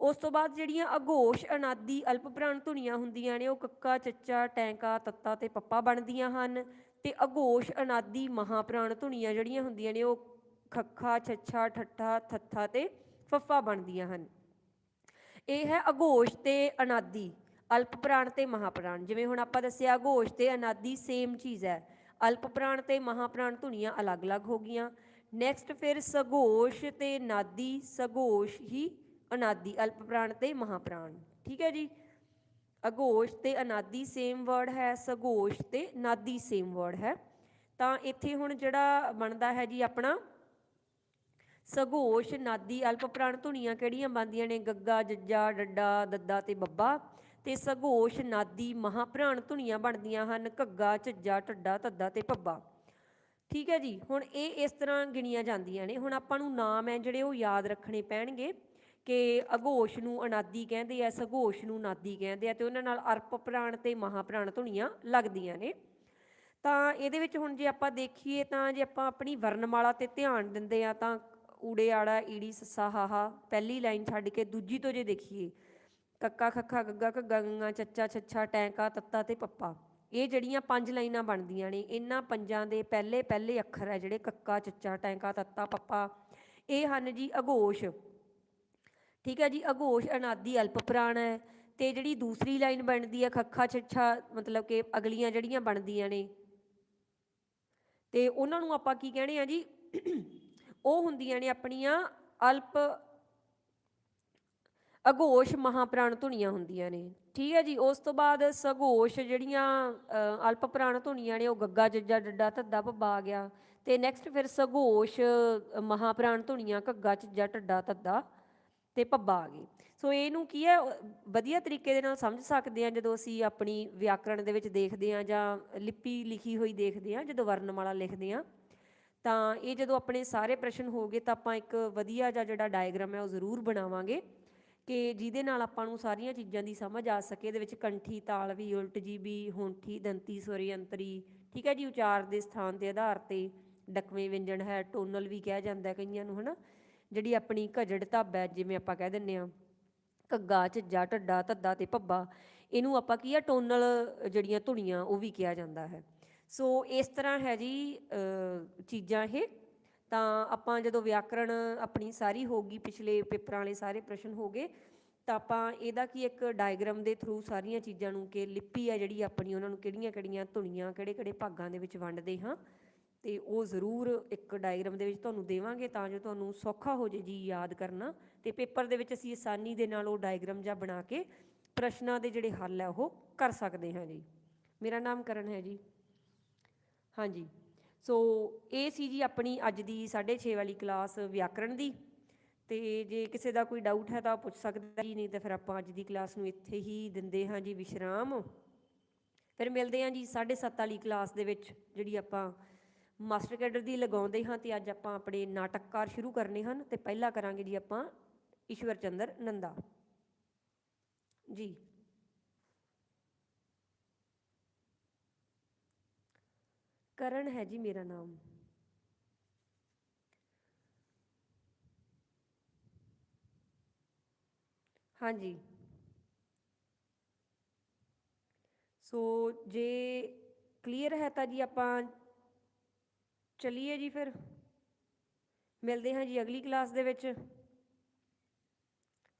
ਉਸ ਤੋਂ ਬਾਅਦ ਜਿਹੜੀਆਂ ਅਘੋਸ਼ ਅਨਾਦੀ ਅਲਪ ਪ੍ਰਾਣ ਧੁਨੀਆਂ ਹੁੰਦੀਆਂ ਨੇ ਉਹ ਕੱਕਾ ਚੱਚਾ ਟੈਂਕਾ ਤੱਤਾ ਤੇ ਪੱਪਾ ਬਣਦੀਆਂ ਹਨ ਤੇ ਅਘੋਸ਼ ਅਨਾਦੀ ਮਹਾਪ੍ਰਾਣ ਧੁਨੀਆਂ ਜਿਹੜੀਆਂ ਹੁੰਦੀਆਂ ਨੇ ਉਹ ਖੱਖਾ, ਛੱਛਾ, ਠੱਠਾ, ਥੱਥਾ ਤੇ ਫੱਫਾ ਬਣਦੀਆਂ ਹਨ। ਇਹ ਹੈ ਅਘੋਸ਼ ਤੇ ਅਨਾਦੀ, ਅਲਪ ਪ੍ਰਾਣ ਤੇ ਮਹਾਪ੍ਰਾਣ। ਜਿਵੇਂ ਹੁਣ ਆਪਾਂ ਦੱਸਿਆ ਅਘੋਸ਼ ਤੇ ਅਨਾਦੀ ਸੇਮ ਚੀਜ਼ ਹੈ। ਅਲਪ ਪ੍ਰਾਣ ਤੇ ਮਹਾਪ੍ਰਾਣ ਧੁਨੀਆਂ ਅਲੱਗ-ਅਲੱਗ ਹੋ ਗਈਆਂ। ਨੈਕਸਟ ਫਿਰ ਸਗੋਸ਼ ਤੇ ਨਾਦੀ ਸਗੋਸ਼ ਹੀ ਅਨਾਦੀ, ਅਲਪ ਪ੍ਰਾਣ ਤੇ ਮਹਾਪ੍ਰਾਣ। ਠੀਕ ਹੈ ਜੀ? ਅਘੋਸ਼ ਤੇ ਅਨਾਦੀ ਸੇਮ ਵਰਡ ਹੈ ਸਘੋਸ਼ ਤੇ ਨਾਦੀ ਸੇਮ ਵਰਡ ਹੈ। ਤਾਂ ਇੱਥੇ ਹੁਣ ਜਿਹੜਾ ਬਣਦਾ ਹੈ ਜੀ ਆਪਣਾ, ਸਗੋਸ਼ ਨਾਦੀ ਅਲਪ ਪ੍ਰਾਣ ਧੁਨੀਆਂ ਕਿਹੜੀਆਂ ਬਣਦੀਆਂ ਨੇ? ਗੱਗਾ, ਜੱਜਾ, ਡੱਡਾ, ਦੱਦਾ ਤੇ ਬੱਬਾ। ਤੇ ਸਘੋਸ਼ ਨਾਦੀ ਮਹਾਪ੍ਰਾਣ ਧੁਨੀਆਂ ਬਣਦੀਆਂ ਹਨ, ਘੱਗਾ, ਝੱਜਾ, ਢੱਡਾ ਧੱਦਾ ਤੇ ਪੱਬਾ ਠੀਕ ਹੈ ਜੀ, ਹੁਣ ਇਹ ਇਸ ਤਰ੍ਹਾਂ ਗਿਣੀਆਂ ਜਾਂਦੀਆਂ ਨੇ। ਹੁਣ ਆਪਾਂ ਨੂੰ ਨਾਮ ਹੈ ਜਿਹੜੇ ਉਹ ਯਾਦ ਰੱਖਣੇ ਪੈਣਗੇ। ਕਿ ਅਘੋਸ਼ ਨੂੰ ਅਨਾਦੀ ਕਹਿੰਦੇ ਆ ਸਘੋਸ਼ ਨੂੰ ਨਾਦੀ ਕਹਿੰਦੇ ਆ ਤੇ ਉਹਨਾਂ ਨਾਲ ਅਰਪ ਪ੍ਰਾਣ ਤੇ ਮਹਾਪ੍ਰਾਣ ਧੁਨੀਆਂ ਲੱਗਦੀਆਂ ਨੇ। ਤਾਂ ਇਹਦੇ ਵਿੱਚ ਹੁਣ ਜੇ ਆਪਾਂ ਦੇਖੀਏ ਤਾਂ ਜੇ ਆਪਾਂ ਆਪਣੀ ਵਰਣਮਾਲਾ ਤੇ ਧਿਆਨ ਦਿੰਦੇ ਆ ਤਾਂ ਊੜੇ ਆੜਾ, ਈੜੀ, ਸੱਸਾ, ਹਾਹਾ, ਪਹਿਲੀ ਲਾਈਨ ਛੱਡ ਕੇ ਦੂਜੀ ਤੋਂ ਜੇ ਦੇਖੀਏ, ਕੱਕਾ, ਖੱਖਾ, ਗੱਗਾ, ਘੱਗਾ, ਗੰਗਾ, ਚੱਚਾ, ਛੱਛਾ, ਟੈਂਕਾ, ਤੱਤਾ ਤੇ ਪੱਪਾ, ਇਹ ਜਿਹੜੀਆਂ ਪੰਜ ਲਾਈਨਾਂ ਬਣਦੀਆਂ ਨੇ, ਇਹਨਾਂ ਪੰਜਾਂ ਦੇ ਪਹਿਲੇ ਪਹਿਲੇ ਅੱਖਰ ਹੈ ਜਿਹੜੇ ਕੱਕਾ, ਚੱਚਾ, ਟੈਂਕਾ, ਤੱਤਾ, ਪੱਪਾ, ਇਹ ਹਨ ਜੀ ਅਘੋਸ਼ ਠੀਕ ਹੈ ਜੀ ਅਘੋਸ਼ ਅਨਾਦੀ ਅਲਪ ਪ੍ਰਾਣ ਹੈ ਤੇ ਜਿਹੜੀ ਦੂਸਰੀ ਲਾਈਨ ਬਣਦੀ ਹੈ ਖੱਖਾ ਛੱਛਾ ਮਤਲਬ ਕਿ ਅਗਲੀਆਂ ਜਿਹੜੀਆਂ ਬਣਦੀਆਂ ਨੇ। ਤੇ ਉਹਨਾਂ ਨੂੰ ਆਪਾਂ ਕੀ ਕਹਿੰਦੇ ਆ ਜੀ? ਉਹ ਹੁੰਦੀਆਂ ਨੇ ਆਪਣੀਆਂ ਅਲਪ ਅਘੋਸ਼ ਮਹਾਪ੍ਰਾਣ ਧੁਨੀਆਂ ਹੁੰਦੀਆਂ ਨੇ। ਠੀਕ ਹੈ ਜੀ ਉਸ ਤੋਂ ਬਾਅਦ ਸਘੋਸ਼ ਜਿਹੜੀਆਂ ਅਲਪ ਪ੍ਰਾਣ ਧੁਨੀਆਂ ਨੇ ਉਹ ਗੱਗਾ ਜੱਜਾ ਡੱਡਾ ਧੱਦਾ ਭੱਬਾ ਆ ਗਿਆ। ਤੇ ਨੈਕਸਟ ਫਿਰ ਸਘੋਸ਼ ਅ, ਮਹਾਪ੍ਰਾਣ ਧੁਨੀਆਂ ਘੱਗਾ ਝੱਜਾ ਢੱਡਾ ਧੱਦਾ ਤੇ ਪੱਬਾ ਆ ਗਈ ਸੋ ਇਹਨੂੰ ਕੀ ਹੈ ਵਧੀਆ ਤਰੀਕੇ ਦੇ ਨਾਲ ਸਮਝ ਸਕਦੇ ਹਾਂ, ਜਦੋਂ ਅਸੀਂ ਆਪਣੀ ਵਿਆਕਰਣ ਦੇ ਵਿੱਚ ਦੇਖਦੇ ਹਾਂ ਜਾਂ ਲਿਪੀ ਲਿਖੀ ਹੋਈ ਦੇਖਦੇ ਹਾਂ, ਜਦੋਂ ਵਰਣਮਾਲਾ ਲਿਖਦੇ ਹਾਂ, ਤਾਂ ਇਹ ਜਦੋਂ ਆਪਣੇ ਸਾਰੇ ਪ੍ਰਸ਼ਨ ਹੋ ਗਏ ਤਾਂ ਆਪਾਂ ਇੱਕ ਵਧੀਆ ਜਿਹਾ ਜਿਹੜਾ ਡਾਇਗਰਾਮ ਹੈ ਉਹ ਜ਼ਰੂਰ ਬਣਾਵਾਂਗੇ ਕਿ ਜਿਹਦੇ ਨਾਲ ਆਪਾਂ ਨੂੰ ਸਾਰੀਆਂ ਚੀਜ਼ਾਂ ਦੀ ਸਮਝ ਆ ਸਕੇ। ਇਹਦੇ ਵਿੱਚ ਕੰਠੀ, ਤਾਲ ਵੀ, ਉਲਟ ਜੀ ਵੀ, ਹੋਂਠੀ, ਦੰਤੀ, ਸਵਰੀ, ਅੰਤਰੀ, ਠੀਕ ਹੈ ਜੀ, ਉਚਾਰ ਦੇ ਸਥਾਨ ਦੇ ਆਧਾਰ ਤੇ ਡਕਵੇਂ ਵਿਅੰਜਨ ਹੈ, ਟੋਨਲ ਵੀ ਕਿਹਾ ਜਾਂਦਾ ਕਈਆਂ ਨੂੰ, ਹਨਾ? ਜਿਹੜੀ ਆਪਣੀ ਘਜੜ ਧੱਬ ਹੈ, ਜਿਵੇਂ ਆਪਾਂ ਕਹਿ ਦਿੰਨੇ ਆ ਘੱਗਾ ਝੱਜਾ ਢੱਡਾ, ਧੱਦਾ ਤੇ ਭੱਬਾ, ਇਹਨੂੰ ਆਪਾਂ ਕੀ ਆ, ਟੋਨਲ ਜਿਹੜੀਆਂ ਧੁਨੀਆਂ ਉਹ ਵੀ ਕਿਹਾ ਜਾਂਦਾ ਹੈ। ਸੋ ਇਸ ਤਰ੍ਹਾਂ ਹੈ ਜੀ ਚੀਜ਼ਾਂ ਇਹ। ਤਾਂ ਆਪਾਂ ਜਦੋਂ ਵਿਆਕਰਣ ਆਪਣੀ ਸਾਰੀ ਹੋ ਗਈ, ਪਿਛਲੇ ਪੇਪਰਾਂ ਵਾਲੇ ਸਾਰੇ ਪ੍ਰਸ਼ਨ ਹੋ ਗਏ, ਤਾਂ ਆਪਾਂ ਇਹਦਾ ਕੀ ਇੱਕ ਡਾਇਗਰਾਮ ਦੇ ਥਰੂ ਸਾਰੀਆਂ ਚੀਜ਼ਾਂ ਨੂੰ ਕਿ ਲਿਪੀ ਆ ਜਿਹੜੀ ਆਪਣੀ, ਉਹਨਾਂ ਨੂੰ ਕਿਹੜੀਆਂ ਕਿਹੜੀਆਂ ਧੁਨੀਆਂ ਕਿਹੜੇ ਕਿਹੜੇ ਭਾਗਾਂ ਦੇ ਵਿੱਚ ਵੰਡਦੇ ਹਾਂ। ਤੇ ਉਹ ਜ਼ਰੂਰ ਇੱਕ ਡਾਇਗਰਾਮ ਦੇ ਵਿੱਚ ਤੁਹਾਨੂੰ ਦੇਵਾਂਗੇ ਤਾਂ ਜੋ ਤੁਹਾਨੂੰ ਸੌਖਾ ਹੋ ਜੇ ਜੀ ਯਾਦ ਕਰਨਾ। ਤੇ ਪੇਪਰ ਦੇ ਵਿੱਚ ਅਸੀਂ ਆਸਾਨੀ ਦੇ ਨਾਲ ਉਹ ਡਾਇਗਰਾਮ ਜਾਂ ਬਣਾ ਕੇ ਪ੍ਰਸ਼ਨਾਂ ਦੇ ਜਿਹੜੇ ਹੱਲ ਹੈ ਉਹ ਕਰ ਸਕਦੇ ਹਾਂ ਜੀ। ਮੇਰਾ ਨਾਮ ਕਰਨ ਹੈ ਜੀ। ਹਾਂਜੀ ਸੋ ਇਹ ਸੀ ਜੀ ਆਪਣੀ ਅੱਜ ਦੀ 6:30 ਵਾਲੀ ਕਲਾਸ ਵਿਆਕਰਣ ਦੀ। ਤੇ ਜੇ ਕਿਸੇ ਦਾ ਕੋਈ ਡਾਊਟ ਹੈ ਤਾਂ ਪੁੱਛ ਸਕਦਾ ਜੀ, ਨਹੀਂ ਤਾਂ ਫਿਰ ਆਪਾਂ ਅੱਜ ਦੀ ਕਲਾਸ ਨੂੰ ਇੱਥੇ ਹੀ ਦਿੰਦੇ ਹਾਂ ਜੀ, ਵਿਸ਼ਰਾਮ। ਫਿਰ ਮਿਲਦੇ ਹਾਂ ਜੀ 7:30 ਵਾਲੀ ਕਲਾਸ ਦੇ ਵਿੱਚ, ਜਿਹੜੀ ਆਪਾਂ ਮਾਸਟਰ ਕੈਡਰ ਦੀ ਲਗਾਉਂਦੇ ਹਾਂ ਤੇ ਅੱਜ ਆਪਾਂ ਆਪਣੇ ਨਾਟਕਕਾਰ ਸ਼ੁਰੂ ਕਰਨੇ ਹਨ ਤੇ ਪਹਿਲਾਂ ਕਰਾਂਗੇ ਜੀ ਆਪਾਂ ਈਸ਼ਵਰ ਚੰਦਰ ਨੰਦਾ। ਜੀ। ਕਰਨ ਹੈ ਜੀ ਮੇਰਾ ਨਾਮ। ਹਾਂਜੀ। ਸੋ ਜੇ ਕਲੀਅਰ ਹੈ ਤਾਂ ਜੀ ਆਪਾਂ ਚਲਿਏ ਜੀ ਫਿਰ। ਮਿਲਦੇ ਹਾਂ ਜੀ ਅਗਲੀ ਕਲਾਸ ਦੇ ਵਿੱਚ।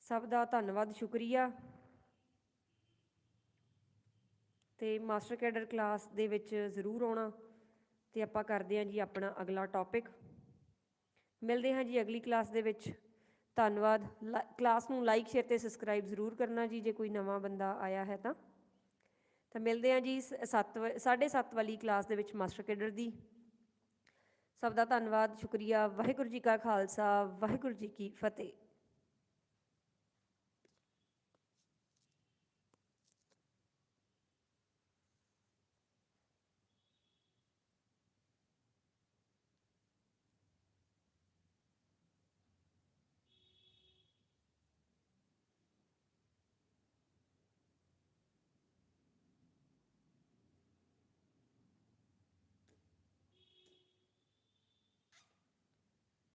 ਸਭ ਦਾ ਧੰਨਵਾਦ, ਸ਼ੁਕਰੀਆ। ਤੇ ਮਾਸਟਰ ਕੈਡਰ ਕਲਾਸ ਦੇ ਵਿੱਚ ਜ਼ਰੂਰ ਆਉਣਾ ਤੇ ਆਪਾਂ ਕਰਦੇ ਹਾਂ ਜੀ ਆਪਣਾ ਅਗਲਾ ਟੌਪਿਕ ਮਿਲਦੇ ਹਾਂ ਜੀ ਅਗਲੀ ਕਲਾਸ ਦੇ ਵਿੱਚ। ਧੰਨਵਾਦ। ਲਾ- ਕਲਾਸ ਨੂੰ ਲਾਈਕ ਸ਼ੇਅਰ ਤੇ ਸਬਸਕ੍ਰਾਈਬ ਜ਼ਰੂਰ ਕਰਨਾ ਜੀ, ਜੇ ਕੋਈ ਨਵਾਂ ਬੰਦਾ ਆਇਆ ਹੈ ਤਾਂ। ਤਾਂ ਮਿਲਦੇ ਹਾਂ ਜੀ 7 7:30 ਵਾਲੀ ਕਲਾਸ ਦੇ ਵਿੱਚ ਮਾਸਟਰ ਕੈਡਰ ਦੀ। ਸਭ ਦਾ ਧੰਨਵਾਦ ਸ਼ੁਕਰੀਆ ਵਾਹਿਗੁਰੂ ਜੀ ਕਾ ਖਾਲਸਾ ਵਾਹਿਗੁਰੂ ਜੀ ਕੀ ਫਤਿਹ।